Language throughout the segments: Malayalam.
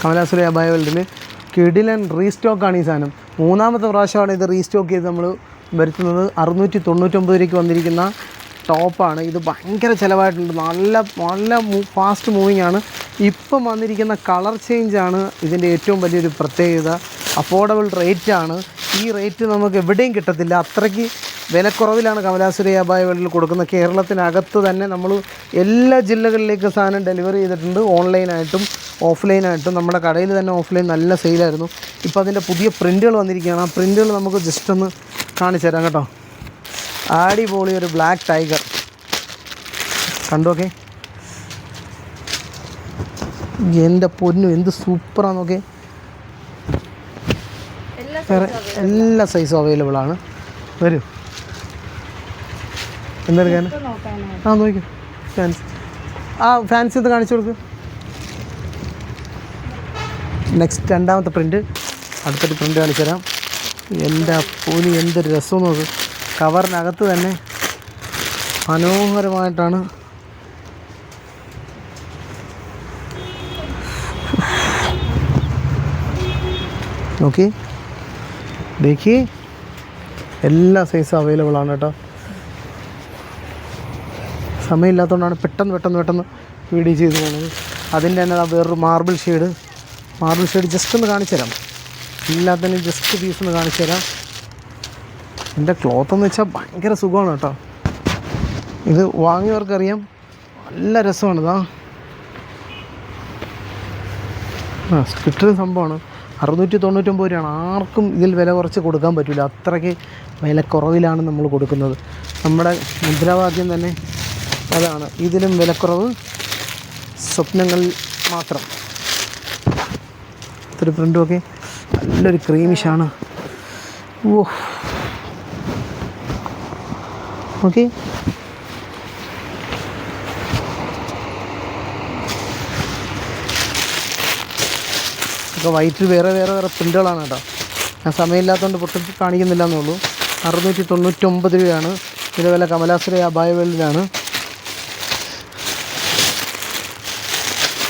കമലാസുര അബായ വേൾഡിൽ കിടിലൻ റീസ്റ്റോക്കാണ് ഈ സാധനം. മൂന്നാമത്തെ പ്രാവശ്യമാണ് ഇത് റീസ്റ്റോക്ക് ചെയ്ത് നമ്മൾ വരുത്തുന്നത്. അറുന്നൂറ്റി തൊണ്ണൂറ്റൊമ്പത് രൂപയ്ക്ക് വന്നിരിക്കുന്ന ടോപ്പാണ് ഇത് ഭയങ്കര ചിലവായിട്ടുണ്ട്. നല്ല നല്ല ഫാസ്റ്റ് മൂവിങ് ആണ്. ഇപ്പം വന്നിരിക്കുന്ന കളർ ചേഞ്ചാണ് ഇതിന്റെ ഏറ്റവും വലിയൊരു പ്രത്യേകത. അഫോർഡബിൾ റേറ്റാണ് ഈ റേറ്റ് നമുക്ക് എവിടെയും കിട്ടത്തില്ല. അത്രയ്ക്ക് വിലക്കുറവിലാണ് കമലാസുരി അബായ വേൾഡിൽ കൊടുക്കുന്നത് കേരളത്തിനകത്ത് തന്നെ നമ്മൾ എല്ലാ ജില്ലകളിലേക്കും സാധനം ഡെലിവറി ചെയ്തിട്ടുണ്ട് ഓൺലൈനായിട്ടും ഓഫ്ലൈനായിട്ടും. നമ്മുടെ കടയിൽ തന്നെ ഓഫ്ലൈൻ നല്ല സെയിലായിരുന്നു. ഇപ്പോൾ അതിന്റെ പുതിയ പ്രിന്റുകൾ വന്നിരിക്കുകയാണ്. ആ പ്രിന്റുകൾ നമുക്ക് ജസ്റ്റ് ഒന്ന് കാണിച്ചു തരാം കേട്ടോ. അടിപൊളി ഒരു ബ്ലാക്ക് ടൈഗർ. കണ്ടോക്കെ എന്റെ പൊന്നു എന്ത് സൂപ്പറാണ് നോക്കെ. വേറെ എല്ലാ സൈസും അവൈലബിൾ ആണ്. വരൂ. എന്തെടുക്കാൻ ആ നോക്കി. ഫാൻസ് ആ ഫാൻസി ഇത് കാണിച്ചു കൊടുക്ക്. നെക്സ്റ്റ് രണ്ടാമത്തെ പ്രിന്റ് അടുത്തൊരു പ്രിന്റ് കാണിച്ചു തരാം. എന്റെ പൂനി എന്തൊരു രസം നോക്ക് കവറിനകത്ത് തന്നെ മനോഹരമായിട്ടാണ്. നോക്കി. देखिए എല്ലാ സൈസും അവൈലബിൾ ആണ് കേട്ടോ. സമയമില്ലാത്തതുകൊണ്ടാണ് പെട്ടെന്ന് പെട്ടെന്ന് പെട്ടെന്ന് വീഡിയോ ചെയ്ത് പോകുന്നത് അതിന്റെ തന്നെ വേറൊരു marble shade marble shade just ഒന്ന് കാണിച്ചു തരാം. എല്ലാത്തിനും ജസ്റ്റ് പീസ് ഒന്ന് കാണിച്ചു തരാം. എന്റെ ക്ലോത്ത് എന്ന് വെച്ചാൽ ഭയങ്കര സുഖമാണ് കേട്ടോ. ഇത് വാങ്ങിയവർക്കറിയാം. നല്ല രസമാണ് ഇതാ. ആ കിട്ടുന്ന സംഭവമാണ്. അറുന്നൂറ്റി തൊണ്ണൂറ്റൊമ്പത് രൂപയാണ്. ആർക്കും ഇതിൽ വില കുറച്ച് കൊടുക്കാൻ പറ്റില്ല അത്രയ്ക്ക് വില കുറവിലാണ് നമ്മൾ കൊടുക്കുന്നത്. നമ്മുടെ മുദ്രാവാക്യം തന്നെ അതാണ്. ഇതിലും വിലക്കുറവ് സ്വപ്നങ്ങൾ മാത്രം. ഇത്തിരി പ്രിന്റും ഒക്കെ. നല്ലൊരു ക്രീമിഷാണ് ഓ ഓക്കെ ഒക്കെ വൈറ്റിൽ വേറെ വേറെ വേറെ പ്രിന്റുകളാണ് കേട്ടോ. ഞാൻ സമയമില്ലാത്തതുകൊണ്ട് പൊട്ടി കാണിക്കുന്നില്ല എന്നുള്ളൂ അറുന്നൂറ്റി തൊണ്ണൂറ്റൊമ്പത് രൂപയാണ്. ഇത് വില കമലാസുര അബായ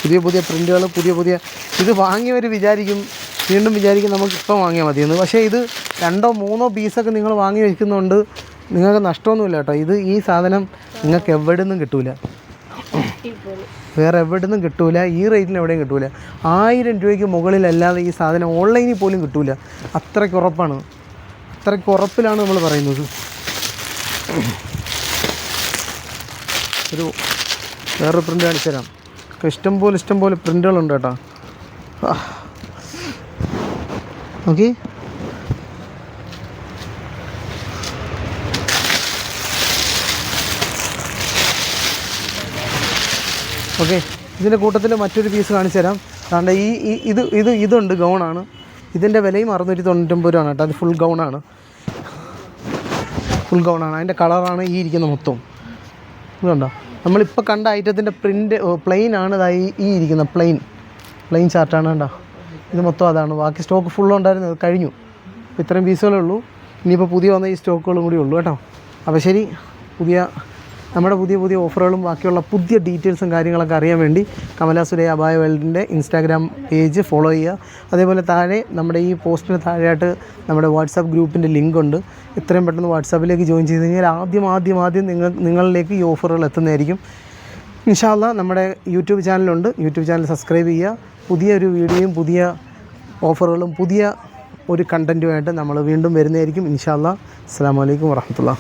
പുതിയ പുതിയ പ്രിന്റുകൾ പുതിയ പുതിയ ഇത് വാങ്ങിയവർ വിചാരിക്കും വീണ്ടും വിചാരിക്കും നമുക്ക് ഇപ്പം വാങ്ങിയാൽ മതിയെന്ന് പക്ഷേ ഇത് രണ്ടോ മൂന്നോ പീസൊക്കെ നിങ്ങൾ വാങ്ങി വയ്ക്കുന്നതുകൊണ്ട് നിങ്ങൾക്ക് നഷ്ടമൊന്നുമില്ല കേട്ടോ. ഇത് ഈ സാധനം നിങ്ങൾക്ക് എവിടെ നിന്നും കിട്ടൂല. വേറെ എവിടെ നിന്നും കിട്ടൂല. ഈ റേറ്റിന് എവിടെയും കിട്ടൂല. ആയിരം രൂപയ്ക്ക് മുകളിലല്ലാതെ ഈ സാധനം ഓൺലൈനിൽ പോലും കിട്ടൂല. അത്രയ്ക്ക് ഉറപ്പാണ്. അത്രയ്ക്ക് ഉറപ്പിലാണ് നമ്മൾ പറയുന്നത്. ഒരു വേറൊരു പ്രിന്റ് കാണിച്ചു തരാം ഇഷ്ടം പോലെ ഇഷ്ടം പോലെ പ്രിന്റുകളുണ്ട് കേട്ടോ. ഓക്കെ ഓക്കെ ഇതിന്റെ കൂട്ടത്തിൽ മറ്റൊരു പീസ് കാണിച്ചു തരാം. അതുകൊണ്ട് ഈ ഈ- ഇത് ഇത് ഇതുണ്ട് ഗൗണാണ് ഇതിന്റെ വിലയും അറുന്നൂറ്റി തൊണ്ണൂറ്റൊമ്പത് രൂപയാണ് കേട്ടോ. അത് ഫുൾ ഗൗണാണ് ഫുൾ ഗൗണാണ് അതിന്റെ കളറാണ് ഈ ഇരിക്കുന്ന മൊത്തം ഇതുണ്ടോ നമ്മളിപ്പോൾ കണ്ട ഐറ്റത്തിന്റെ പ്രിന്റ് പ്ലെയിൻ ആണ് ഇതായി ഈ ഇരിക്കുന്ന പ്ലെയിൻ പ്ലെയിൻ ചാർട്ടാണ് കണ്ടോ. ഇത് മൊത്തം അതാണ്. ബാക്കി സ്റ്റോക്ക് ഫുൾ ഉണ്ടായിരുന്നത് കഴിഞ്ഞു. ഇപ്പോൾ ഇത്രയും പീസുകളേ ഉള്ളൂ. ഇനിയിപ്പോൾ പുതിയ വന്ന ഈ സ്റ്റോക്കുകളും കൂടി ഉള്ളൂ കേട്ടോ. അപ്പോൾ ശരി പുതിയ നമ്മുടെ പുതിയ പുതിയ ഓഫറുകളും ബാക്കിയുള്ള പുതിയ ഡീറ്റെയിൽസും കാര്യങ്ങളൊക്കെ അറിയാൻ വേണ്ടി കമലാ സുരയ അബായ വേൾഡിന്റെ ഇൻസ്റ്റാഗ്രാം പേജ് ഫോളോ ചെയ്യുക. അതേപോലെ താഴെ നമ്മുടെ ഈ പോസ്റ്റിന് താഴെയായിട്ട് നമ്മുടെ വാട്സാപ്പ് ഗ്രൂപ്പിന്റെ ലിങ്ക് ഉണ്ട് എത്രയും പെട്ടെന്ന് വാട്സാപ്പിലേക്ക് ജോയിൻ ചെയ്ത് കഴിഞ്ഞാൽ ആദ്യം ആദ്യം ആദ്യം നിങ്ങൾ നിങ്ങളിലേക്ക് ഈ ഓഫറുകൾ എത്തുന്നതായിരിക്കും. ഇൻഷാല്ല നമ്മുടെ യൂട്യൂബ് ചാനലുണ്ട്. യൂട്യൂബ് ചാനൽ സബ്സ്ക്രൈബ് ചെയ്യുക. പുതിയ ഒരു വീഡിയോയും പുതിയ ഓഫറുകളും പുതിയ ഒരു കണ്ടന്റുമായിട്ട് നമ്മൾ വീണ്ടും വരുന്നതായിരിക്കും. ഇൻഷാല്ല അസ്സാം വലൈക്കും വാഹമത്തുള്ള